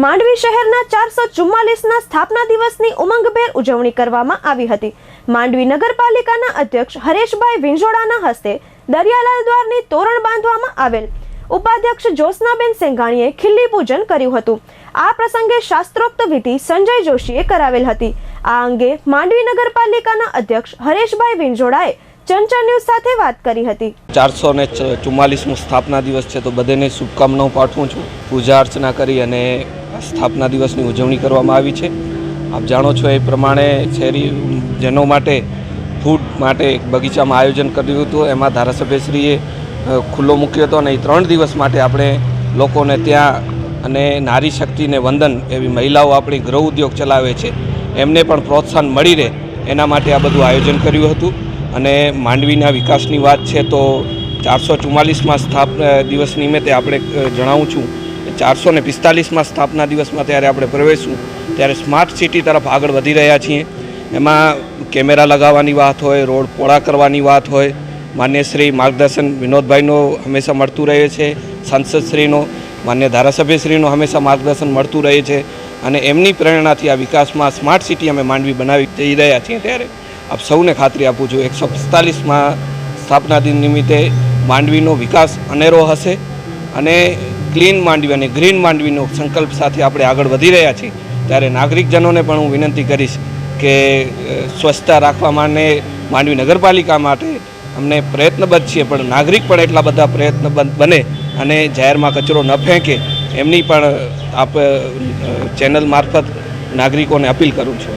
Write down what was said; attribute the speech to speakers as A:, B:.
A: માંડવી શહેરના ચારસો ચુમ્માલીસના સ્થાપના દિવસની ઉમંગભેર ઉજવણી કરવામાં આવી હતી. માંડવી નગરપાલિકાના અધ્યક્ષ હરેશભાઈ વિંજોડાના હસ્તે દરિયાલાલ દ્વારની તોરણ બાંધવામાં આવેલ. ઉપાધ્યક્ષ જ્યોત્સનાબેન સેંઘાણીએ ખીલ્લી પૂજન કર્યું હતું. આ પ્રસંગે શાસ્ત્રોક્ત વિધિ સંજય જોશીએ કરાવેલ હતી. આ અંગે માંડવી નગરપાલિકાના અધ્યક્ષ હરેશભાઈ વિંજોડાએ ચંચળ ન્યૂઝ સાથે વાત કરી હતી.
B: ચારસો ને ચુમ્માલીસમું સ્થાપના દિવસ છે તો બધાને શુભકામનાઓ પાઠવું છું. પૂજા અર્ચના કરી અને સ્થાપના દિવસની ઉજવણી કરવામાં આવી છે. આપ જાણો છો એ પ્રમાણે શહેરીજનો માટે, ફૂડ માટે એક બગીચામાં આયોજન કર્યું હતું. એમાં ધારાસભ્યશ્રીએ ખુલ્લો મૂક્યો હતો અને એ ત્રણ દિવસ માટે આપણે લોકોને ત્યાં અને નારી શક્તિને વંદન એવી મહિલાઓ આપણી ગૃહ ઉદ્યોગ ચલાવે છે. એમને પણ પ્રોત્સાહન મળી રહે એના માટે આ બધું આયોજન કર્યું હતું. અને માંડવીના વિકાસની વાત છે તો ચારસો ચુમ્માલીસમાં સ્થાપના દિવસ નિમિત્તે આપણે જણાવું છું ચારસો ને પિસ્તાલીસમાં સ્થાપના દિવસમાં ત્યારે આપણે પ્રવેશું. ત્યારે સ્માર્ટ સિટી તરફ આગળ વધી રહ્યા છીએ. એમાં કેમેરા લગાવવાની વાત હોય, રોડ પોળા કરવાની વાત હોય. માન્ય શ્રી માર્ગદર્શન વિનોદભાઈનો હંમેશા મળતું રહે છે. સાંસદશ્રીનો માન્ય ધારાસભ્યશ્રીનો હંમેશા માર્ગદર્શન મળતું રહે છે. અને એમની પ્રેરણાથી આ વિકાસમાં સ્માર્ટ સિટી અમે માંડવી બનાવી જઈ રહ્યા છીએ. ત્યારે આપ સૌને ખાતરી આપું છું, એકસો પિસ્તાલીસમાં સ્થાપના દિન નિમિત્તે માંડવીનો વિકાસ અનેરો હશે. અને ક્લીન માંડવી અને ગ્રીન માંડવીનો સંકલ્પ સાથે આપણે આગળ વધી રહ્યા છીએ, ત્યારે નાગરિકજનોને પણ હું વિનંતી કરીશ કે સ્વચ્છતા રાખવા માટે માંડવી નગરપાલિકા માટે અમને પ્રયત્નબદ્ધ છીએ, પણ નાગરિક પણ એટલા બધા પ્રયત્નબદ્ધ બને અને જાહેરમાં કચરો ન ફેંકે, એમની પણ આપ ચેનલ મારફત નાગરિકોને અપીલ કરું છું.